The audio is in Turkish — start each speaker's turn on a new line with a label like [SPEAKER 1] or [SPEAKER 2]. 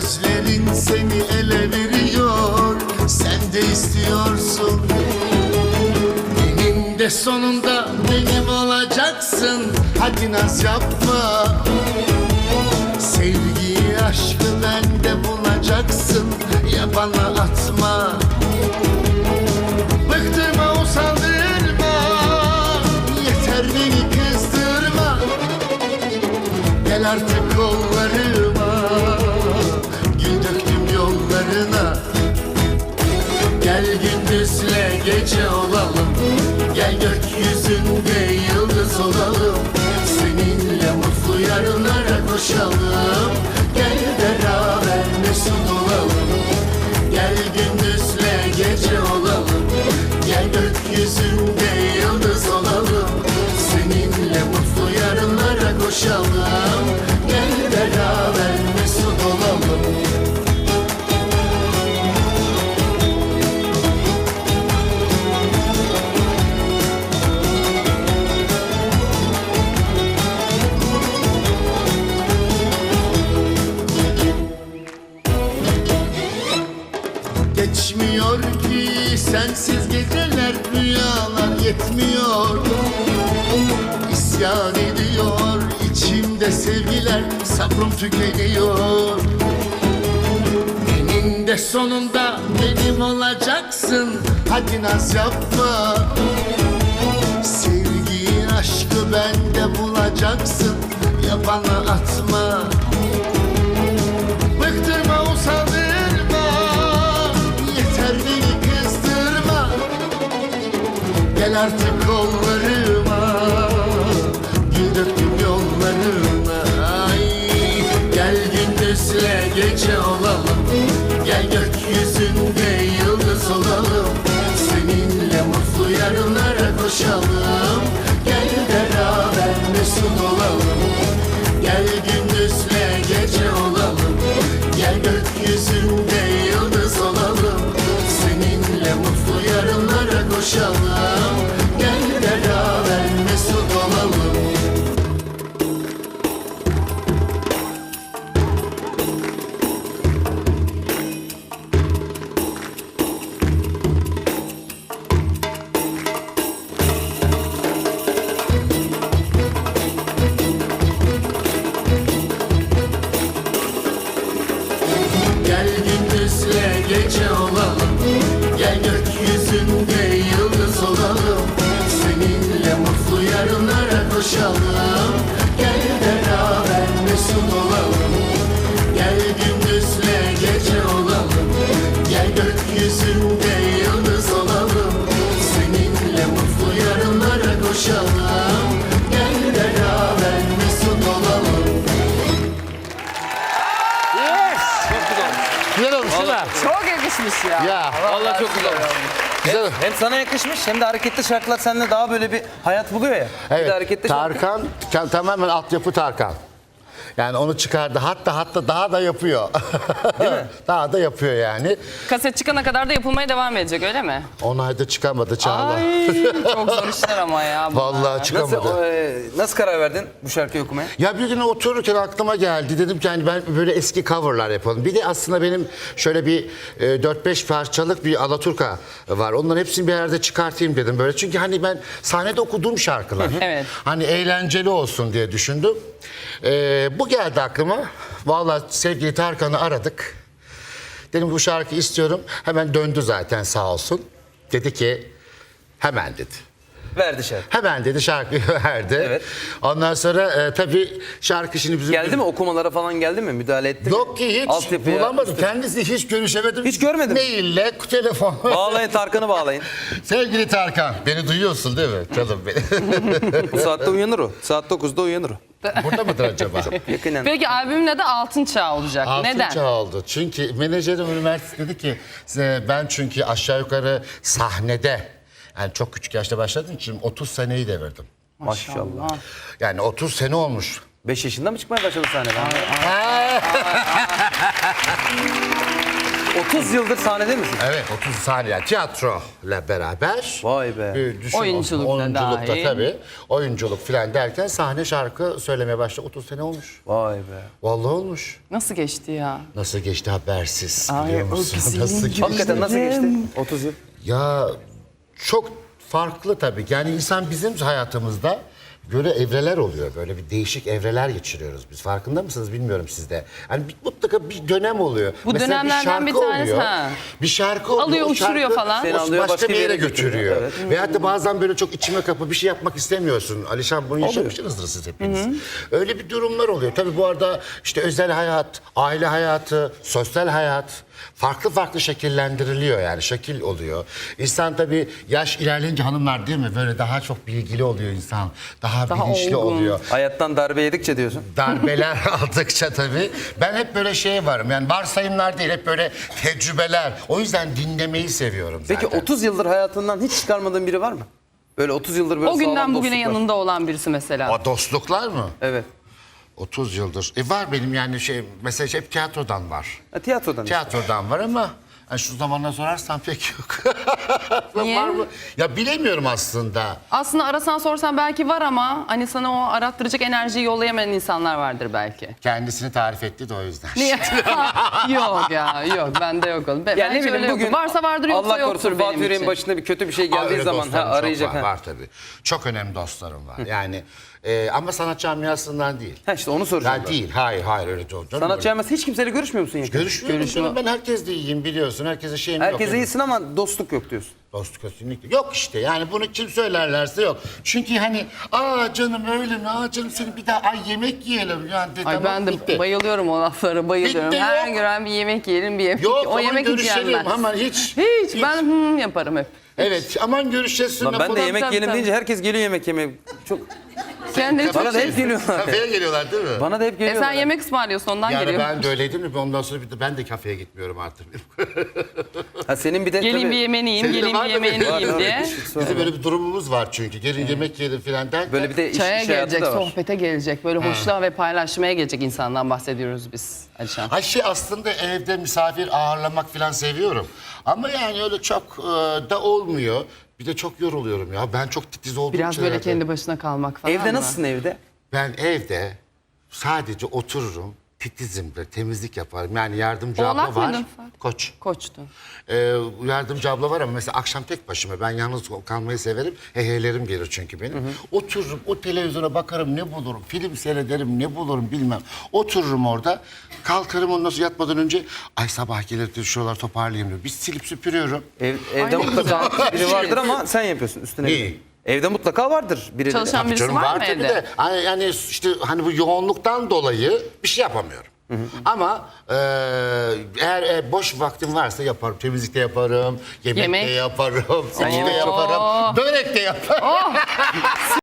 [SPEAKER 1] Sözlerin seni ele veriyor. Sen de istiyorsun. Eninde sonunda benim olacaksın. Hadi naz yapma. Sevgiyi aşkı bende bulacaksın. Ya bana atma gece olalım. Gel gökyüzünde yıldız olalım. Seninle mutlu yarınlara koşalım. Gel beraber mesut olalım. Gel gündüzle gece olalım. Gel gökyüzünde sensiz geceler rüyalar yetmiyor. İsyan ediyor içimde sevgiler sabrım tükeniyor Eninde sonunda benim olacaksın hadi naz yapma. Sevgiyi aşkı bende bulacaksın ya bana atma Gel artık kollarıma Gül döktüm yollarına Ay, Gel gündüzle gece olalım Gel gökyüzünde yıldız olalım. Seninle mutlu yarınlara koşalım
[SPEAKER 2] yakışmış ya.
[SPEAKER 3] Ya
[SPEAKER 4] Vallahi çok güzel.
[SPEAKER 3] güzel.
[SPEAKER 4] Hem sana yakışmış hem de hareketli şarkılar seninle daha böyle bir hayat buluyor ya. Bir de
[SPEAKER 3] Evet,
[SPEAKER 4] hareketli şarkı.
[SPEAKER 3] Tarkan ta- tamamen altyapı Tarkan. Yani onu çıkardı. Hatta hatta daha da yapıyor. Değil mi? daha da yapıyor yani.
[SPEAKER 2] Kaset çıkana kadar da yapılmaya devam edecek öyle mi?
[SPEAKER 3] 10 ayda çıkamadı Çağla.
[SPEAKER 2] Ay çok zor işler ama ya. bunlar.
[SPEAKER 3] Vallahi çıkamadı.
[SPEAKER 4] Nasıl, e, nasıl karar verdin bu şarkıyı okumaya?
[SPEAKER 3] Ya bir gün otururken aklıma geldi. Dedim ki hani ben böyle eski coverlar yapalım. Bir de aslında benim şöyle bir e, 4-5 parçalık bir Alaturka var. Onların hepsini bir yerde çıkartayım dedim böyle. Çünkü hani ben sahnede okuduğum şarkılar.
[SPEAKER 2] Evet.
[SPEAKER 3] Hani eğlenceli olsun diye düşündüm. E, bu geldi aklıma. Vallahi sevgili Tarkan'ı aradık. Dedim bu şarkı istiyorum. Hemen döndü zaten sağ olsun. Dedi ki hemen dedi.
[SPEAKER 4] Verdi şarkı.
[SPEAKER 3] Hemen dedi şarkıyı verdi.
[SPEAKER 4] Evet.
[SPEAKER 3] Ondan sonra e, tabii şarkı şimdi bizim...
[SPEAKER 4] Geldi mi okumalara falan geldi mi? Müdahale etti?
[SPEAKER 3] Yok ki hiç
[SPEAKER 4] Altyapıya,
[SPEAKER 3] bulamadım.
[SPEAKER 4] işte-
[SPEAKER 3] Kendisi hiç görüşemedim.
[SPEAKER 4] Hiç görmedim.
[SPEAKER 3] Maille, telefon.
[SPEAKER 4] Bağlayın Tarkan'ı bağlayın.
[SPEAKER 3] Sevgili Tarkan, beni duyuyorsun değil mi? Canım benim.
[SPEAKER 4] Bu saatte uyanır o. Saat 9'da uyanır o.
[SPEAKER 3] Burada mıdır acaba?
[SPEAKER 4] Yakinen.
[SPEAKER 2] Peki albümün adı Altın Çağ olacak.
[SPEAKER 3] Altın
[SPEAKER 2] Neden?
[SPEAKER 3] çağ oldu. Çünkü menajerim üniversite dedi ki "Size- ben çünkü aşağı yukarı sahnede yani çok küçük yaşta başladığım için 30 seneyi devirdim.
[SPEAKER 4] Maşallah.
[SPEAKER 3] Yani 30 sene olmuş.
[SPEAKER 4] 5 yaşında mı çıkmaya başladı sahneden? 30 yıldır sahnede misin?
[SPEAKER 1] Evet 30 saniye tiyatro ile beraber.
[SPEAKER 4] Vay be.
[SPEAKER 1] Bir düşün,
[SPEAKER 2] Oyunculuk da
[SPEAKER 1] oyunculukta
[SPEAKER 2] dahil.
[SPEAKER 1] tabii. Oyunculuk filan derken sahne şarkı söylemeye başladı. 30 sene olmuş.
[SPEAKER 4] Vay be.
[SPEAKER 1] Vallahi olmuş.
[SPEAKER 2] Nasıl geçti ya?
[SPEAKER 1] Nasıl geçti habersiz
[SPEAKER 2] Ay,
[SPEAKER 1] biliyor
[SPEAKER 2] o
[SPEAKER 1] musun?
[SPEAKER 2] güzelim
[SPEAKER 1] Nasıl geçti?
[SPEAKER 4] Hakikaten nasıl geçti? 30 yıl.
[SPEAKER 1] Ya çok farklı tabii. Yani insan bizim hayatımızda böyle evreler oluyor. Böyle bir değişik evreler geçiriyoruz biz. Farkında mısınız bilmiyorum sizde. Hani bir, mutlaka bir dönem oluyor.
[SPEAKER 2] Bu
[SPEAKER 1] Mesela
[SPEAKER 2] dönemlerden bir
[SPEAKER 1] şarkı
[SPEAKER 2] tanesi,
[SPEAKER 1] oluyor.
[SPEAKER 2] ha.
[SPEAKER 1] Bir şarkı oluyor.
[SPEAKER 2] Alıyor,
[SPEAKER 1] o
[SPEAKER 2] uçuruyor
[SPEAKER 1] şarkı
[SPEAKER 2] falan.
[SPEAKER 4] Seni
[SPEAKER 1] o
[SPEAKER 4] alıyor,
[SPEAKER 1] başka, bir yere
[SPEAKER 4] götürüyor.
[SPEAKER 1] götürüyor. Veyahut da bazen böyle çok içime kapı bir şey yapmak istemiyorsun. Alişan bunu yaşamışsınızdır siz hepiniz. Öyle bir durumlar oluyor. Tabii bu arada işte özel hayat, aile hayatı, sosyal hayat farklı farklı şekillendiriliyor yani şekil oluyor. İnsan tabii yaş ilerleyince hanımlar değil mi böyle daha çok bilgili oluyor insan. Daha,
[SPEAKER 2] Daha
[SPEAKER 1] bilinçli
[SPEAKER 2] olgun.
[SPEAKER 1] oluyor
[SPEAKER 4] Hayattan darbe yedikçe diyorsun.
[SPEAKER 1] darbeler aldıkça tabii. Ben hep böyle şey varım yani varsayımlar değil hep böyle tecrübeler. O yüzden dinlemeyi seviyorum zaten.
[SPEAKER 4] Peki 30 yıldır hayatından hiç çıkarmadığın biri var mı? Böyle 30 yıldır böyle
[SPEAKER 2] O günden bugüne
[SPEAKER 4] dostluklar.
[SPEAKER 2] yanında olan birisi mesela.
[SPEAKER 1] O dostluklar mı?
[SPEAKER 4] Evet.
[SPEAKER 1] 30 yıldır. E var benim yani şey mesela şey, hep tiyatrodan var.
[SPEAKER 4] Ha, tiyatrodan. işte.
[SPEAKER 1] Tiyatrodan var ama hani şu zamana sorarsan pek yok.
[SPEAKER 2] Niye?
[SPEAKER 1] var mı? Ya bilemiyorum aslında.
[SPEAKER 2] Aslında arasan sorsan belki var ama hani sana o arattıracak enerjiyi yollayamayan insanlar vardır belki.
[SPEAKER 1] Kendisini tarif etti de o yüzden.
[SPEAKER 2] Niye? yok ya yok bende yok oğlum. Ben,
[SPEAKER 4] Ya ne
[SPEAKER 2] hiç öyle
[SPEAKER 4] bileyim
[SPEAKER 2] yoktur.
[SPEAKER 4] bugün
[SPEAKER 2] Varsa vardır yoksa
[SPEAKER 4] Allah korusun
[SPEAKER 2] yoktur
[SPEAKER 4] Fatih
[SPEAKER 2] benim
[SPEAKER 4] Yüreğin
[SPEAKER 2] için.
[SPEAKER 4] başına bir kötü bir şey
[SPEAKER 1] Aa,
[SPEAKER 4] geldiği
[SPEAKER 1] öyle
[SPEAKER 4] zaman ha,
[SPEAKER 1] dostlarım çok
[SPEAKER 4] arayacak.
[SPEAKER 1] Var,
[SPEAKER 4] ha.
[SPEAKER 1] var tabii. Çok önemli dostlarım var. Yani e, ama sanat camiasından değil.
[SPEAKER 4] Ha işte onu soracağım.
[SPEAKER 1] Ya
[SPEAKER 4] ben.
[SPEAKER 1] değil. Hayır hayır öyle. Canım
[SPEAKER 4] Sanat
[SPEAKER 1] öyle.
[SPEAKER 4] camiası hiç kimseyle görüşmüyor musun? yakın?
[SPEAKER 1] Görüşmüyorum canım. Ben herkesle iyiyim biliyorsun. Herkese şeyim yok.
[SPEAKER 4] Herkese iyisin ama dostluk yok diyorsun.
[SPEAKER 1] Dost kesinlikle. Yok işte yani bunu kim söylerlerse yok. Çünkü hani aa canım öyle mi? Aa canım seni bir daha ay yemek yiyelim. Yani de,
[SPEAKER 2] Ay
[SPEAKER 1] tamam,
[SPEAKER 2] ben de
[SPEAKER 1] bitti.
[SPEAKER 2] bayılıyorum o laflara bayılıyorum.
[SPEAKER 1] Bitti,
[SPEAKER 2] Her
[SPEAKER 1] yok.
[SPEAKER 2] gün bir yemek yiyelim bir yemek.
[SPEAKER 1] Yok
[SPEAKER 2] o yemek hiç
[SPEAKER 1] görüşelim
[SPEAKER 2] yenmez.
[SPEAKER 1] ama hiç.
[SPEAKER 2] Hiç, ben hmm yaparım hep.
[SPEAKER 1] Evet aman görüşeceğiz.
[SPEAKER 4] Ben de yemek yiyelim deyince herkes geliyor yemek yemeye. Çok
[SPEAKER 2] Kendileri çok
[SPEAKER 4] bana da hep geliyorlar.
[SPEAKER 1] Kafeye geliyorlar değil mi?
[SPEAKER 4] Bana da hep
[SPEAKER 2] E
[SPEAKER 4] geliyorlar.
[SPEAKER 2] sen yemek ısmarlıyorsun ondan
[SPEAKER 1] Yani
[SPEAKER 2] geliyor.
[SPEAKER 1] ben de öyleydim? Ondan sonra bir de ben de kafeye gitmiyorum artık.
[SPEAKER 4] Ha senin bir de
[SPEAKER 2] Gelin
[SPEAKER 4] tabii-
[SPEAKER 2] bir yemeğini yiyeyim,
[SPEAKER 1] Senin de
[SPEAKER 2] gelin
[SPEAKER 1] var
[SPEAKER 2] bir
[SPEAKER 1] da
[SPEAKER 2] yemeğini
[SPEAKER 1] benim.
[SPEAKER 2] yiyeyim diye.
[SPEAKER 4] sorma.
[SPEAKER 1] Bizim böyle bir durumumuz var çünkü. Gelin yemek yiyelim filan derken.
[SPEAKER 4] Böyle bir de iş,
[SPEAKER 2] Çaya
[SPEAKER 4] iş hayatı
[SPEAKER 2] gelecek,
[SPEAKER 4] da var.
[SPEAKER 2] sohbete gelecek. Böyle hoşluğa ve paylaşmaya gelecek insandan bahsediyoruz biz Alişan.
[SPEAKER 1] Ay şey aslında evde misafir ağırlamak falan seviyorum. Ama yani öyle çok e, da olmuyor. Bir de çok yoruluyorum ya. Ben çok titiz olduğum
[SPEAKER 2] Biraz
[SPEAKER 1] için
[SPEAKER 2] böyle
[SPEAKER 1] herhalde.
[SPEAKER 2] kendi başına kalmak falan
[SPEAKER 4] Evde
[SPEAKER 2] mı?
[SPEAKER 4] nasılsın evde?
[SPEAKER 1] Ben evde sadece otururum. Titizimdir, temizlik yaparım. Yani yardımcı
[SPEAKER 2] Oğlak
[SPEAKER 1] abla var.
[SPEAKER 2] mıydın Fatih?
[SPEAKER 1] Koç.
[SPEAKER 2] Koçtun.
[SPEAKER 1] Ee, yardımcı abla var ama mesela akşam tek başıma. Ben yalnız kalmayı severim. Heyheylerim gelir çünkü benim. Otururum o televizyona bakarım ne bulurum. Film seyrederim ne bulurum bilmem. Otururum orada. Kalkarım ondan sonra yatmadan önce ay sabah gelir diyor şuraları toparlayayım diyor. Bir silip süpürüyorum.
[SPEAKER 4] Ev, evde mutlaka biri vardır ama sen yapıyorsun üstüne.
[SPEAKER 1] Neyi?
[SPEAKER 4] Evde mutlaka vardır biri.
[SPEAKER 2] Çalışan
[SPEAKER 1] Tabii
[SPEAKER 2] birisi
[SPEAKER 1] canım,
[SPEAKER 2] var mı
[SPEAKER 1] tabii
[SPEAKER 2] evde?
[SPEAKER 1] de. Hani, yani işte hani bu yoğunluktan dolayı bir şey yapamıyorum. Ama e, eğer e, boş vaktim varsa yaparım. Temizlikte yaparım, yemekte
[SPEAKER 2] Yemek.
[SPEAKER 1] yaparım,
[SPEAKER 4] yemek çok-
[SPEAKER 1] yaparım, börek de yaparım.